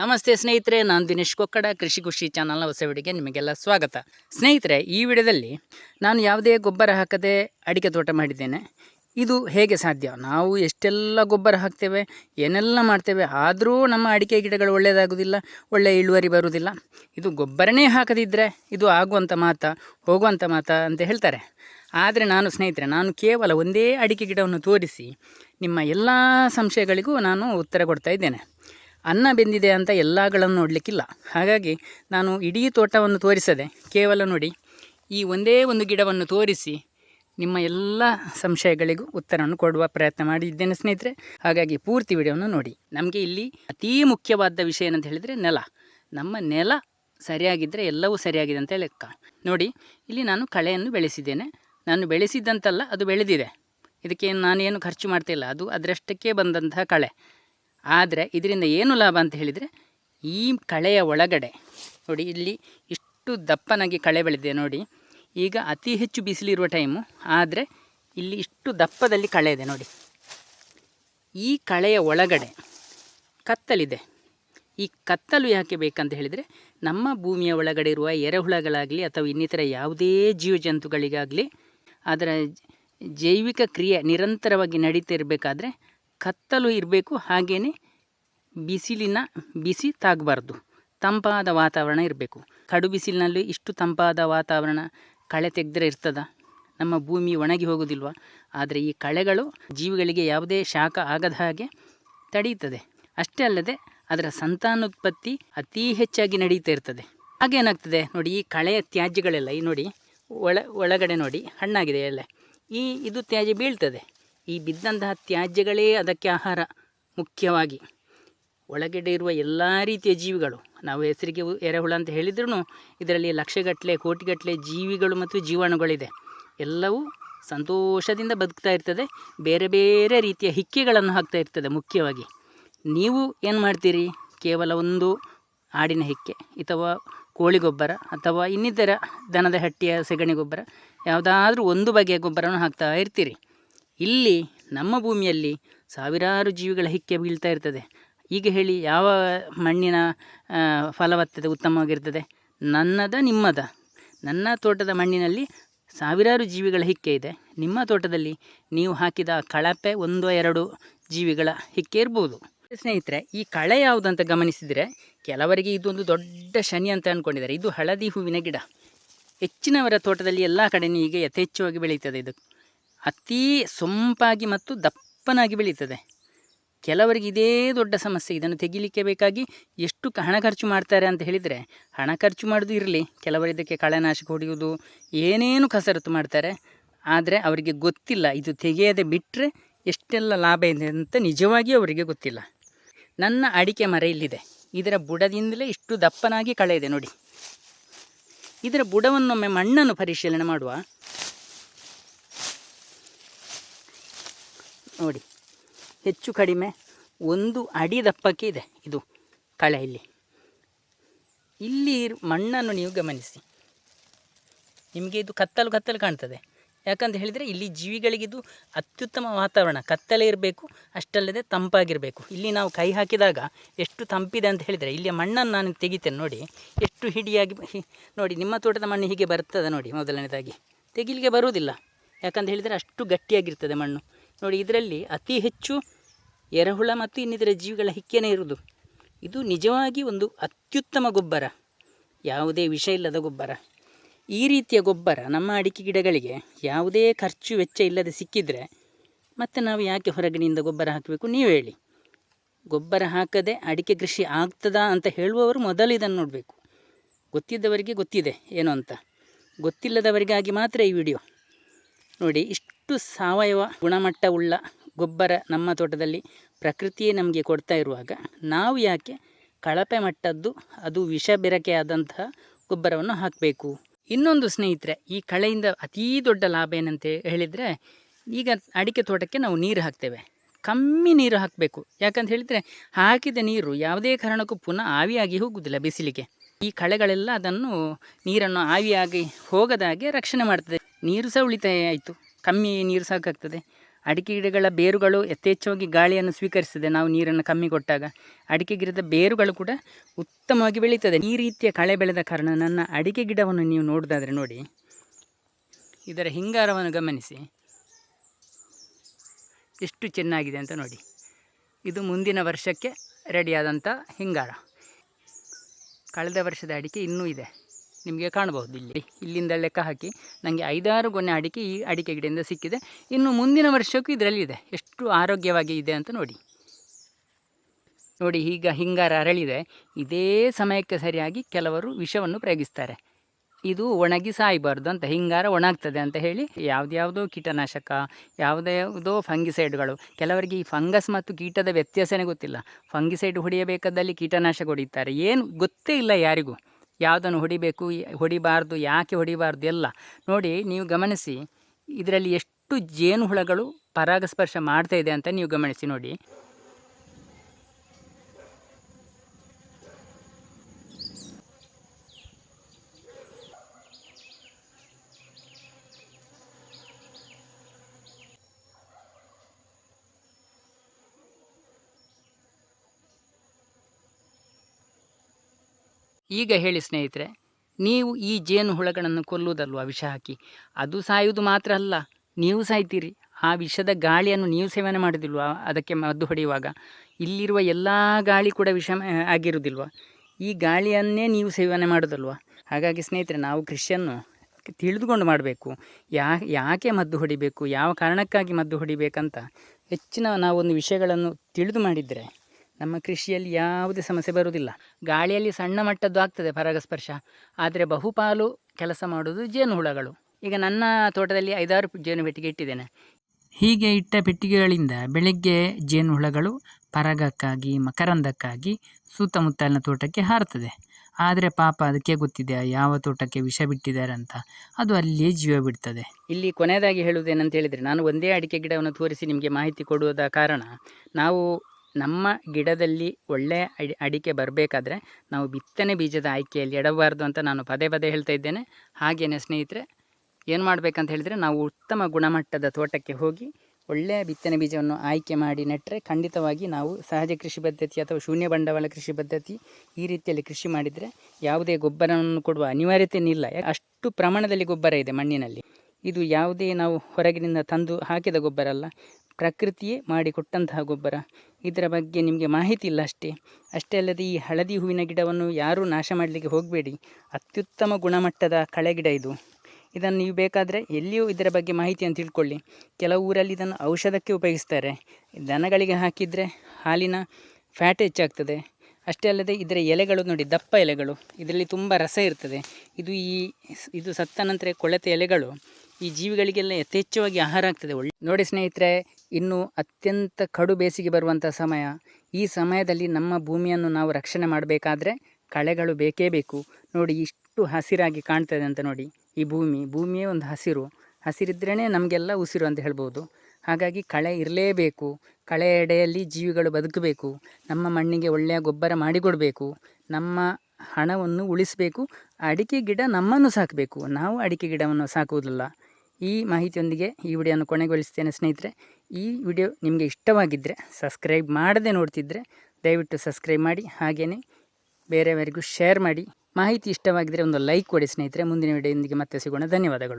ನಮಸ್ತೆ ಸ್ನೇಹಿತರೆ, ನಾನು ದಿನೇಶ್ ಕೊಕ್ಕಡ, ಕೃಷಿ ಖುಷಿ ಚಾನಲ್ನ ಹೊಸ ವಿಡಿಯೋಗೆ ನಿಮಗೆಲ್ಲ ಸ್ವಾಗತ. ಸ್ನೇಹಿತರೆ, ಈ ವಿಡಿಯೋದಲ್ಲಿ ನಾನು ಯಾವುದೇ ಗೊಬ್ಬರ ಹಾಕದೆ ಅಡಿಕೆ ತೋಟ ಮಾಡಿದ್ದೇನೆ. ಇದು ಹೇಗೆ ಸಾಧ್ಯ? ನಾವು ಎಷ್ಟೆಲ್ಲ ಗೊಬ್ಬರ ಹಾಕ್ತೇವೆ, ಏನೆಲ್ಲ ಮಾಡ್ತೇವೆ, ಆದರೂ ನಮ್ಮ ಅಡಿಕೆ ಗಿಡಗಳು ಒಳ್ಳೆಯದಾಗೋದಿಲ್ಲ ಒಳ್ಳೆಯ ಇಳುವರಿ ಬರುವುದಿಲ್ಲ ಇದು ಗೊಬ್ಬರನೇ ಹಾಕದಿದ್ದರೆ ಇದು ಆಗುವಂಥ ಮಾತಾ ಹೋಗುವಂಥ ಮಾತಾ ಅಂತ ಹೇಳ್ತಾರೆ. ಆದರೆ ನಾನು ಸ್ನೇಹಿತರೆ, ನಾನು ಕೇವಲ ಒಂದೇ ಅಡಿಕೆ ಗಿಡವನ್ನು ತೋರಿಸಿ ನಿಮ್ಮ ಎಲ್ಲ ಸಂಶಯಗಳಿಗೂ ನಾನು ಉತ್ತರ ಕೊಡ್ತಾ ಇದ್ದೇನೆ. ಅನ್ನ ಬೆಂದಿದೆ ಅಂತ ಎಲ್ಲಗಳನ್ನು ನೋಡಲಿಕ್ಕಿಲ್ಲ. ಹಾಗಾಗಿ ನಾನು ಇಡೀ ತೋಟವನ್ನು ತೋರಿಸದೆ, ಕೇವಲ ನೋಡಿ, ಈ ಒಂದೇ ಒಂದು ಗಿಡವನ್ನು ತೋರಿಸಿ ನಿಮ್ಮ ಎಲ್ಲ ಸಂಶಯಗಳಿಗೂ ಉತ್ತರವನ್ನು ಕೊಡುವ ಪ್ರಯತ್ನ ಮಾಡಿದ್ದೇನೆ ಸ್ನೇಹಿತರೆ. ಹಾಗಾಗಿ ಪೂರ್ತಿ ವಿಡಿಯೋವನ್ನು ನೋಡಿ. ನಮಗೆ ಇಲ್ಲಿ ಅತೀ ಮುಖ್ಯವಾದ ವಿಷಯ ಏನಂತ ಹೇಳಿದರೆ ನೆಲ. ನಮ್ಮ ನೆಲ ಸರಿಯಾಗಿದ್ದರೆ ಎಲ್ಲವೂ ಸರಿಯಾಗಿದೆ ಅಂತ ಲೆಕ್ಕ. ನೋಡಿ, ಇಲ್ಲಿ ನಾನು ಕಳೆಯನ್ನು ಬೆಳೆಸಿದ್ದೇನೆ. ನಾನು ಬೆಳೆಸಿದ್ದಂತಲ್ಲ ಅದು ಬೆಳೆದಿದೆ. ಇದಕ್ಕೆ ನಾನೇನು ಖರ್ಚು ಮಾಡ್ತಿಲ್ಲ ಅದು ಅದರಷ್ಟಕ್ಕೆ ಬಂದಂತಹ ಕಳೆ. ಆದರೆ ಇದರಿಂದ ಏನು ಲಾಭ ಅಂತ ಹೇಳಿದರೆ ಈ ಕಳೆಯ ಒಳಗಡೆ ನೋಡಿ ಇಲ್ಲಿ ಇಷ್ಟು ದಪ್ಪನಾಗಿ ಕಳೆ ಬೆಳೆದಿದೆ ನೋಡಿ. ಈಗ ಅತಿ ಹೆಚ್ಚು ಬಿಸಿಲಿರುವ ಟೈಮು ಆದರೆ ಇಲ್ಲಿ ಇಷ್ಟು ದಪ್ಪದಲ್ಲಿ ಕಳೆ ಇದೆ ನೋಡಿ. ಈ ಕಳೆಯ ಒಳಗಡೆ ಕತ್ತಲಿದೆ. ಈ ಕತ್ತಲು ಯಾಕೆ ಬೇಕಂತ ಹೇಳಿದರೆ ನಮ್ಮ ಭೂಮಿಯ ಒಳಗಡೆ ಇರುವ ಎರೆಹುಳಗಳಾಗಲಿ ಅಥವಾ ಇನ್ನಿತರ ಯಾವುದೇ ಜೀವಜಂತುಗಳಿಗಾಗಲಿ ಅದರ ಜೈವಿಕ ಕ್ರಿಯೆ ನಿರಂತರವಾಗಿ ನಡೀತಾ ಇರಬೇಕಾದ್ರೆ ಕತ್ತಲು ಇರಬೇಕು ಹಾಗೆಯೇ ಬಿಸಿಲಿನ ಬಿಸಿ ತಾಗಬಾರ್ದು. ತಂಪಾದ ವಾತಾವರಣ ಇರಬೇಕು. ಕಡು ಬಿಸಿಲಿನಲ್ಲಿ ಇಷ್ಟು ತಂಪಾದ ವಾತಾವರಣ ಕಳೆ ತೆಗೆದ್ರೆ ಇರ್ತದ. ನಮ್ಮ ಭೂಮಿ ಒಣಗಿ ಹೋಗೋದಿಲ್ವ? ಆದರೆ ಈ ಕಳೆಗಳು ಜೀವಿಗಳಿಗೆ ಯಾವುದೇ ಶಾಖ ಆಗದ ಹಾಗೆ ತಡೆಯುತ್ತದೆ ಅಷ್ಟೇ ಅಲ್ಲದೆ ಅದರ ಸಂತಾನೋತ್ಪತ್ತಿ ಅತೀ ಹೆಚ್ಚಾಗಿ ನಡೀತಾ ಇರ್ತದೆ. ಹಾಗೇನಾಗ್ತದೆ? ನೋಡಿ, ಈ ಕಳೆಯ ತ್ಯಾಜ್ಯಗಳೆಲ್ಲ, ಈ ನೋಡಿ, ಒಳ, ಒಳಗಡೆ ನೋಡಿ, ಹಣ್ಣಾಗಿದೆ ಎಲ್ಲ ಈ, ಇದು ತ್ಯಾಜ್ಯ ಬೀಳ್ತದೆ. ಈ ಬಿದ್ದಂತಹ ತ್ಯಾಜ್ಯಗಳೇ ಅದಕ್ಕೆ ಆಹಾರ ಮುಖ್ಯವಾಗಿ. ಒಳಗಡೆ ಇರುವ ಎಲ್ಲ ರೀತಿಯ ಜೀವಿಗಳು, ನಾವು ಹೆಸರಿಗೆ ಎರೆಹುಳ ಅಂತ ಹೇಳಿದ್ರೂ ಇದರಲ್ಲಿ ಲಕ್ಷಗಟ್ಟಲೆ, ಕೋಟಿಗಟ್ಟಲೆ ಜೀವಿಗಳು ಮತ್ತು ಜೀವಾಣುಗಳಿದೆ. ಎಲ್ಲವೂ ಸಂತೋಷದಿಂದ ಬದುಕ್ತಾ ಇರ್ತದೆ, ಬೇರೆ ಬೇರೆ ರೀತಿಯ ಹಿಕ್ಕೆಗಳನ್ನು ಹಾಕ್ತಾ ಇರ್ತದೆ ಮುಖ್ಯವಾಗಿ. ನೀವು ಏನು ಮಾಡ್ತೀರಿ? ಕೇವಲ ಒಂದು ಆಡಿನ ಹಿಕ್ಕೆ ಅಥವಾ ಕೋಳಿ ಗೊಬ್ಬರ ಅಥವಾ ಇನ್ನಿತರ ದನದ ಹಟ್ಟಿಯ ಸೆಗಣಿ ಗೊಬ್ಬರ, ಯಾವುದಾದ್ರೂ ಒಂದು ಬಗೆಯ ಗೊಬ್ಬರವನ್ನು ಹಾಕ್ತಾ ಇರ್ತೀರಿ. ಇಲ್ಲಿ, ನಮ್ಮ ಭೂಮಿಯಲ್ಲಿ ಸಾವಿರಾರು ಜೀವಿಗಳ ಹಿಕ್ಕೆ ಬೀಳ್ತಾ ಇರ್ತದೆ. ಈಗ ಹೇಳಿ ಯಾವ ಮಣ್ಣಿನ ಫಲವತ್ತತೆ ಉತ್ತಮವಾಗಿರ್ತದೆ? ನನ್ನದ, ನಿಮ್ಮದ. ನನ್ನ ತೋಟದ ಮಣ್ಣಿನಲ್ಲಿ ಸಾವಿರಾರು ಜೀವಿಗಳ ಹಿಕ್ಕೆ ಇದೆ. ನಿಮ್ಮ ತೋಟದಲ್ಲಿ ನೀವು ಹಾಕಿದ ಕಳಪೆ ಒಂದು, ಎರಡು ಜೀವಿಗಳ ಹಿಕ್ಕೆ ಇರ್ಬೋದು. ಸ್ನೇಹಿತರೆ, ಈ ಕಳೆ ಯಾವುದಂತ ಗಮನಿಸಿದರೆ, ಕೆಲವರಿಗೆ ಇದೊಂದು ದೊಡ್ಡ ಶನಿ ಅಂತ ಅಂದ್ಕೊಂಡಿದ್ದಾರೆ ಇದು ಹಳದಿ ಹೂವಿನ ಗಿಡ. ಹೆಚ್ಚಿನವರ ತೋಟದಲ್ಲಿ ಎಲ್ಲ ಕಡೆಯೂ ಈಗ ಯಥೇಚ್ಛವಾಗಿ ಬೆಳೀತದೆ ಇದು. ಅತೀ ಸೊಂಪಾಗಿ ಮತ್ತು ದಪ್ಪನಾಗಿ ಬೆಳೀತದೆ. ಕೆಲವರಿಗೆ ಇದೇ ದೊಡ್ಡ ಸಮಸ್ಯೆ. ಇದನ್ನು ತೆಗಿಲಿಕ್ಕೆ ಬೇಕಾಗಿ ಎಷ್ಟು ಹಣ ಖರ್ಚು ಮಾಡ್ತಾರೆ ಅಂತ ಹೇಳಿದರೆ ಹಣ ಖರ್ಚು ಮಾಡೋದು ಇರಲಿ. ಕೆಲವರು ಇದಕ್ಕೆ ಕಳೆನಾಶಕ ಹೊಡೆಯುವುದು, ಏನೇನು ಕಸರತ್ತು ಮಾಡ್ತಾರೆ, ಆದರೆ ಅವರಿಗೆ ಗೊತ್ತಿಲ್ಲ. ಇದು ತೆಗೆಯದೆ ಬಿಟ್ಟರೆ ಎಷ್ಟೆಲ್ಲ ಲಾಭ ಇದೆ ಅಂತ ನಿಜವಾಗಿಯೂ ಅವರಿಗೆ ಗೊತ್ತಿಲ್ಲ. ನನ್ನ ಅಡಿಕೆ ಮರ ಇಲ್ಲಿದೆ. ಇದರ ಬುಡದಿಂದಲೇ ಇಷ್ಟು ದಪ್ಪನಾಗಿ ಕಳೆ ಇದೆ ನೋಡಿ. ಇದರ ಬುಡವನ್ನೊಮ್ಮೆ ಮಣ್ಣನ್ನು ಪರಿಶೀಲನೆ ಮಾಡುವ ನೋಡಿ ಹೆಚ್ಚು ಕಡಿಮೆ ಒಂದು ಅಡಿ ದಪ್ಪಕ್ಕೆ ಇದೆ ಇದು ಕಳೆ ಇಲ್ಲಿ. ಇಲ್ಲಿ ಮಣ್ಣನ್ನು ನೀವು ಗಮನಿಸಿ. ನಿಮಗೆ ಇದು ಕತ್ತಲು ಕತ್ತಲು ಕಾಣ್ತದೆ. ಯಾಕಂತ ಹೇಳಿದರೆ ಇಲ್ಲಿ ಜೀವಿಗಳಿಗಿದು ಅತ್ಯುತ್ತಮ ವಾತಾವರಣ. ಕತ್ತಲೆ ಇರಬೇಕು, ಅಷ್ಟಲ್ಲದೆ ತಂಪಾಗಿರಬೇಕು. ಇಲ್ಲಿ ನಾವು ಕೈ ಹಾಕಿದಾಗ ಎಷ್ಟು ತಂಪಿದೆ ಅಂತ ಹೇಳಿದರೆ, ಇಲ್ಲಿಯ ಮಣ್ಣನ್ನು ನಾನು ತೆಗಿತೇನೆ ನೋಡಿ. ಎಷ್ಟು ಹಿಡಿಯಾಗಿ ನೋಡಿ, ನಿಮ್ಮ ತೋಟದ ಮಣ್ಣು ಹೀಗೆ ಬರ್ತದೆ ನೋಡಿ ಮೊದಲನೇದಾಗಿ. ತೆಗಿಲಿಕ್ಕೆ ಬರುವುದಿಲ್ಲ. ಯಾಕಂತ ಹೇಳಿದರೆ ಅಷ್ಟು ಗಟ್ಟಿಯಾಗಿರ್ತದೆ ಮಣ್ಣು. ನೋಡಿ, ಇದರಲ್ಲಿ ಅತಿ ಹೆಚ್ಚು ಎರೆಹುಳ ಮತ್ತು ಇನ್ನಿತರ ಜೀವಿಗಳ ಹಿಕ್ಕೇನೆ ಇರುವುದು. ಇದು ನಿಜವಾಗಿ ಒಂದು ಅತ್ಯುತ್ತಮ ಗೊಬ್ಬರ. ಯಾವುದೇ ವಿಷ ಇಲ್ಲದ ಗೊಬ್ಬರ. ಈ ರೀತಿಯ ಗೊಬ್ಬರ ನಮ್ಮ ಅಡಿಕೆ ಗಿಡಗಳಿಗೆ ಯಾವುದೇ ಖರ್ಚು ವೆಚ್ಚ ಇಲ್ಲದೆ ಸಿಕ್ಕಿದರೆ ಮತ್ತು ನಾವು ಯಾಕೆ ಹೊರಗಿನಿಂದ ಗೊಬ್ಬರ ಹಾಕಬೇಕು ನೀವು ಹೇಳಿ. ಗೊಬ್ಬರ ಹಾಕದೆ ಅಡಿಕೆ ಕೃಷಿ ಆಗ್ತದಾ ಅಂತ ಹೇಳುವವರು ಮೊದಲು ಇದನ್ನು ನೋಡಬೇಕು. ಗೊತ್ತಿದ್ದವರಿಗೆ ಗೊತ್ತಿದೆ ಏನು ಅಂತ. ಗೊತ್ತಿಲ್ಲದವರಿಗಾಗಿ ಮಾತ್ರ ಈ ವಿಡಿಯೋ. ನೋಡಿ, ಇಷ್ಟು ಸಾವಯವ ಗುಣಮಟ್ಟವುಳ್ಳ ಗೊಬ್ಬರ ನಮ್ಮ ತೋಟದಲ್ಲಿ ಪ್ರಕೃತಿಯೇ ನಮಗೆ ಕೊಡ್ತಾ ಇರುವಾಗ ನಾವು ಯಾಕೆ ಕಳಪೆ ಮಟ್ಟದ್ದು, ಅದು ವಿಷ ಬೆರಕೆ ಆದಂತಹ ಗೊಬ್ಬರವನ್ನು ಹಾಕಬೇಕು? ಇನ್ನೊಂದು ಸ್ನೇಹಿತರೆ, ಈ ಕಳೆಯಿಂದ ಅತೀ ದೊಡ್ಡ ಲಾಭ ಏನಂತ ಹೇಳಿದರೆ, ಈಗ ಅಡಿಕೆ ತೋಟಕ್ಕೆ ನಾವು ನೀರು ಹಾಕ್ತೇವೆ. ಕಮ್ಮಿ ನೀರು ಹಾಕಬೇಕು. ಯಾಕಂತ ಹೇಳಿದರೆ, ಹಾಕಿದ ನೀರು ಯಾವುದೇ ಕಾರಣಕ್ಕೂ ಪುನಃ ಆವಿಯಾಗಿ ಹೋಗುವುದಿಲ್ಲ ಬಿಸಿಲಿಗೆ. ಈ ಕಳೆಗಳೆಲ್ಲ ಅದನ್ನು ನೀರನ್ನು ಆವಿಯಾಗಿ ಹೋಗದಾಗೆ ರಕ್ಷಣೆ ಮಾಡ್ತದೆ. ನೀರು ಸಹ ಉಳಿತಾಯ ಆಯಿತು. ಕಮ್ಮಿ ನೀರು ಸಾಕಾಗ್ತದೆ. ಅಡಿಕೆ ಗಿಡಗಳ ಬೇರುಗಳು ಯಥೇಚ್ಛವಾಗಿ ಗಾಳಿಯನ್ನು ಸ್ವೀಕರಿಸ್ತದೆ ನಾವು ನೀರನ್ನು ಕಮ್ಮಿ ಕೊಟ್ಟಾಗ. ಅಡಿಕೆ ಗಿಡದ ಬೇರುಗಳು ಕೂಡ ಉತ್ತಮವಾಗಿ ಬೆಳೀತದೆ. ಈ ರೀತಿಯ ಕಳೆ ಬೆಳೆದ ಕಾರಣ ನನ್ನ ಅಡಿಕೆ ಗಿಡವನ್ನು ನೀವು ನೋಡೋದಾದರೆ ನೋಡಿ. ಇದರ ಹಿಂಗಾರವನ್ನು ಗಮನಿಸಿ. ಎಷ್ಟು ಚೆನ್ನಾಗಿದೆ ಅಂತ ನೋಡಿ. ಇದು ಮುಂದಿನ ವರ್ಷಕ್ಕೆ ರೆಡಿಯಾದಂಥ ಹಿಂಗಾರ. ಕಳೆದ ವರ್ಷದ ಅಡಿಕೆ ಇನ್ನೂ ಇದೆ. ನಿಮಗೆ ಕಾಣಬಹುದು. ಇಲ್ಲಿ, ಇಲ್ಲಿಂದ ಲೆಕ್ಕ ಹಾಕಿ. ನನಗೆ ಐದಾರು ಗೊನೆ ಅಡಿಕೆ ಈ ಅಡಿಕೆ ಗಿಡದಿಂದ ಸಿಕ್ಕಿದೆ. ಇನ್ನು ಮುಂದಿನ ವರ್ಷಕ್ಕೂ ಇದರಲ್ಲಿ ಇದೆ. ಎಷ್ಟು ಆರೋಗ್ಯವಾಗಿ ಇದೆ ಅಂತ ನೋಡಿ. ನೋಡಿ, ಈಗ ಹಿಂಗಾರ ಅರಳಿದೆ. ಇದೇ ಸಮಯಕ್ಕೆ ಸರಿಯಾಗಿ ಕೆಲವರು ವಿಷವನ್ನು ಪ್ರಯೋಗಿಸ್ತಾರೆ. ಇದು ಒಣಗಿ ಸಾಯಬಾರ್ದು ಅಂತ, ಹಿಂಗಾರ ಒಣಗ್ತದೆ ಅಂತ ಹೇಳಿ ಯಾವುದ್ಯಾವುದೋ ಕೀಟನಾಶಕ, ಯಾವುದ್ಯಾವುದೋ ಫಂಗಿಸೈಡ್ಗಳು. ಕೆಲವರಿಗೆ ಈ ಫಂಗಸ್ ಮತ್ತು ಕೀಟದ ವ್ಯತ್ಯಾಸನೇ ಗೊತ್ತಿಲ್ಲ. ಫಂಗಿಸೈಡ್ ಹೊಡೆಯಬೇಕಾದಲ್ಲಿ ಕೀಟನಾಶಕ ಹೊಡೆಯುತ್ತಾರೆ ಏನು ಗೊತ್ತೇ ಇಲ್ಲ ಯಾರಿಗೂ. ಯಾವುದನ್ನು ಹೊಡಿಬೇಕು, ಹೊಡಿಬಾರ್ದು, ಯಾಕೆ ಹೊಡಿಬಾರ್ದು ಎಲ್ಲ ನೋಡಿ ನೀವು ಗಮನಿಸಿ, ಇದರಲ್ಲಿ ಎಷ್ಟು ಜೇನುಹುಳಗಳು ಪರಾಗಸ್ಪರ್ಶ ಮಾಡ್ತಾ ಇದೆ ಅಂತ ನೀವು ಗಮನಿಸಿ ನೋಡಿ. ಈಗ ಹೇಳಿ ಸ್ನೇಹಿತರೆ, ನೀವು ಈ ಜೇನು ಹುಳಗಳನ್ನು ಕೊಲ್ಲುವುದಲ್ವ ವಿಷ ಹಾಕಿ? ಅದು ಸಾಯುವುದು ಮಾತ್ರ ಅಲ್ಲ, ನೀವು ಸಾಯ್ತೀರಿ. ಆ ವಿಷದ ಗಾಳಿಯನ್ನು ನೀವು ಸೇವನೆ ಮಾಡೋದಿಲ್ವ ಅದಕ್ಕೆ ಮದ್ದು ಹೊಡೆಯುವಾಗ? ಇಲ್ಲಿರುವ ಎಲ್ಲ ಗಾಳಿ ಕೂಡ ವಿಷ ಆಗಿರುವುದಿಲ್ವ? ಈ ಗಾಳಿಯನ್ನೇ ನೀವು ಸೇವನೆ ಮಾಡೋದಲ್ವ ಹಾಗಾಗಿ ಸ್ನೇಹಿತರೆ, ನಾವು ಕೃಷಿಯನ್ನು ತಿಳಿದುಕೊಂಡು ಮಾಡಬೇಕು. ಯಾ, ಯಾಕೆ ಮದ್ದು ಹೊಡಿಬೇಕು? ಯಾವ ಕಾರಣಕ್ಕಾಗಿ ಮದ್ದು ಹೊಡಿಬೇಕಂತ ಹೆಚ್ಚಿನ ನಾವೊಂದು ವಿಷಯಗಳನ್ನು ತಿಳಿದು ಮಾಡಿದರೆ ನಮ್ಮ ಕೃಷಿಯಲ್ಲಿ ಯಾವುದೇ ಸಮಸ್ಯೆ ಬರುವುದಿಲ್ಲ. ಗಾಳಿಯಲ್ಲಿ ಸಣ್ಣ ಮಟ್ಟದ್ದು ಆಗ್ತದೆ ಪರಾಗಸ್ಪರ್ಶ. ಆದರೆ ಬಹುಪಾಲು ಕೆಲಸ ಮಾಡುವುದು ಜೇನುಹುಳಗಳು. ಈಗ ನನ್ನ ತೋಟದಲ್ಲಿ ಐದಾರು ಜೇನು ಪೆಟ್ಟಿಗೆ ಇಟ್ಟಿದ್ದೇನೆ. ಹೀಗೆ ಇಟ್ಟ ಪೆಟ್ಟಿಗೆಗಳಿಂದ ಬೆಳಗ್ಗೆ ಜೇನುಹುಳಗಳು ಪರಾಗಕ್ಕಾಗಿ, ಮಕರಂದಕ್ಕಾಗಿ ಸುತ್ತಮುತ್ತಲಿನ ತೋಟಕ್ಕೆ ಹಾರುತ್ತದೆ. ಆದರೆ ಪಾಪ ಅದಕ್ಕೆ ಗೊತ್ತಿದೆ ಯಾವ ತೋಟಕ್ಕೆ ವಿಷ ಬಿಟ್ಟಿದ್ದಾರೆ ಅಂತ ಅದು ಅಲ್ಲಿಯೇ ಜೀವ ಬಿಡ್ತದೆ. ಇಲ್ಲಿ ಕೊನೆಯದಾಗಿ ಹೇಳುವುದೇನಂತ ಹೇಳಿದರೆ, ನಾನು ಒಂದೇ ಅಡಿಕೆ ಗಿಡವನ್ನು ತೋರಿಸಿ ನಿಮಗೆ ಮಾಹಿತಿ ಕೊಡುವುದ ಕಾರಣ, ನಾವು ನಮ್ಮ ಗಿಡದಲ್ಲಿ ಒಳ್ಳೆಯ ಅಡಿ, ಅಡಿಕೆ ಬರಬೇಕಾದ್ರೆ ನಾವು ಬಿತ್ತನೆ ಬೀಜದ ಆಯ್ಕೆಯಲ್ಲಿ ಎಡಬಾರ್ದು ಅಂತ ನಾನು ಪದೇ ಪದೇ ಹೇಳ್ತಾ ಇದ್ದೇನೆ. ಹಾಗೇನೆ ಸ್ನೇಹಿತರೆ, ಏನು ಮಾಡಬೇಕಂತ ಹೇಳಿದರೆ ನಾವು ಉತ್ತಮ ಗುಣಮಟ್ಟದ ತೋಟಕ್ಕೆ ಹೋಗಿ ಒಳ್ಳೆಯ ಬಿತ್ತನೆ ಬೀಜವನ್ನು ಆಯ್ಕೆ ಮಾಡಿ ನೆಟ್ಟರೆ ಖಂಡಿತವಾಗಿ ನಾವು ಸಹಜ ಕೃಷಿ ಪದ್ಧತಿ ಅಥವಾ ಶೂನ್ಯ ಬಂಡವಾಳ ಕೃಷಿ ಪದ್ಧತಿ ಈ ರೀತಿಯಲ್ಲಿ ಕೃಷಿ ಮಾಡಿದರೆ ಯಾವುದೇ ಗೊಬ್ಬರವನ್ನು ಕೊಡುವ ಅನಿವಾರ್ಯತೆಯಿಲ್ಲ ಅಷ್ಟು ಪ್ರಮಾಣದಲ್ಲಿ ಗೊಬ್ಬರ ಇದೆ ಮಣ್ಣಿನಲ್ಲಿ. ಇದು ಯಾವುದೇ ನಾವು ಹೊರಗಿನಿಂದ ತಂದು ಹಾಕಿದ ಗೊಬ್ಬರ ಅಲ್ಲ ಪ್ರಕೃತಿಯೇ ಮಾಡಿಕೊಟ್ಟಂತಹ ಗೊಬ್ಬರ. ಇದರ ಬಗ್ಗೆ ನಿಮಗೆ ಮಾಹಿತಿ ಇಲ್ಲ ಅಷ್ಟೇ. ಅಷ್ಟೇ ಅಲ್ಲದೆ ಈ ಹಳದಿ ಹೂವಿನ ಗಿಡವನ್ನು ಯಾರೂ ನಾಶ ಮಾಡಲಿಕ್ಕೆ ಹೋಗಬೇಡಿ. ಅತ್ಯುತ್ತಮ ಗುಣಮಟ್ಟದ ಕಳೆ ಗಿಡ ಇದು. ಇದನ್ನು ನೀವು ಬೇಕಾದರೆ ಎಲ್ಲಿಯೂ ಇದರ ಬಗ್ಗೆ ಮಾಹಿತಿಯನ್ನು ತಿಳ್ಕೊಳ್ಳಿ. ಕೆಲವು ಊರಲ್ಲಿ ಇದನ್ನು ಔಷಧಕ್ಕೆ ಉಪಯೋಗಿಸ್ತಾರೆ. ದನಗಳಿಗೆ ಹಾಕಿದರೆ ಹಾಲಿನ ಫ್ಯಾಟ್ ಹೆಚ್ಚಾಗ್ತದೆ. ಅಷ್ಟೇ ಅಲ್ಲದೆ ಇದರ ಎಲೆಗಳು ನೋಡಿ, ದಪ್ಪ ಎಲೆಗಳು. ಇದರಲ್ಲಿ ತುಂಬ ರಸ ಇರ್ತದೆ. ಇದು ಈ, ಇದು ಸತ್ತ ನಂತರ ಕೊಳೆತ ಎಲೆಗಳು. ಈ ಜೀವಿಗಳಿಗೆಲ್ಲ ಯಥೇಚ್ಛವಾಗಿ ಆಹಾರ ಆಗ್ತದೆ. ಒಳ್ಳೆ ನೋಡಿ ಸ್ನೇಹಿತರೆ, ಇನ್ನು ಅತ್ಯಂತ ಕಡು ಬೇಸಿಗೆ ಬರುವಂಥ ಸಮಯ. ಈ ಸಮಯದಲ್ಲಿ ನಮ್ಮ ಭೂಮಿಯನ್ನು ನಾವು ರಕ್ಷಣೆ ಮಾಡಬೇಕಾದ್ರೆ ಕಳೆಗಳು ಬೇಕೇ ಬೇಕು. ನೋಡಿ, ಇಷ್ಟು ಹಸಿರಾಗಿ ಕಾಣ್ತದೆ ಅಂತ ನೋಡಿ ಈ ಭೂಮಿ. ಭೂಮಿಯೇ ಒಂದು ಹಸಿರು. ಹಸಿರಿದ್ರೇ ನಮಗೆಲ್ಲ ಉಸಿರು ಅಂತ ಹೇಳ್ಬೋದು. ಹಾಗಾಗಿ ಕಳೆ ಇರಲೇಬೇಕು. ಕಳೆ ಎಡೆಯಲ್ಲಿ ಜೀವಿಗಳು ಬದುಕಬೇಕು. ನಮ್ಮ ಮಣ್ಣಿಗೆ ಒಳ್ಳೆಯ ಗೊಬ್ಬರ ಮಾಡಿಕೊಡಬೇಕು. ನಮ್ಮ ಹಣವನ್ನು ಉಳಿಸಬೇಕು. ಅಡಿಕೆ ಗಿಡ ನಮ್ಮನ್ನು ಸಾಕಬೇಕು. ನಾವು ಅಡಿಕೆ ಗಿಡವನ್ನು ಸಾಕುವುದಿಲ್ಲ. ಈ ಮಾಹಿತಿಯೊಂದಿಗೆ ಈ ವಿಡಿಯೋನ ಕೊನೆಗೊಳಿಸ್ತೇನೆ ಸ್ನೇಹಿತರೆ. ಈ ವಿಡಿಯೋ ನಿಮಗೆ ಇಷ್ಟವಾಗಿದ್ದರೆ ಸಬ್ಸ್ಕ್ರೈಬ್ ಮಾಡದೆ ನೋಡ್ತಿದ್ದರೆ ದಯವಿಟ್ಟು ಸಬ್ಸ್ಕ್ರೈಬ್ ಮಾಡಿ ಹಾಗೆಯೇ ಬೇರೆಯವರಿಗೂ ಶೇರ್ ಮಾಡಿ. ಮಾಹಿತಿ ಇಷ್ಟವಾಗಿದ್ದರೆ ಒಂದು ಲೈಕ್ ಕೊಡಿ ಸ್ನೇಹಿತರೆ. ಮುಂದಿನ ವಿಡಿಯೋದೊಂದಿಗೆ ಮತ್ತೆ ಸಿಗೋಣ. ಧನ್ಯವಾದಗಳು.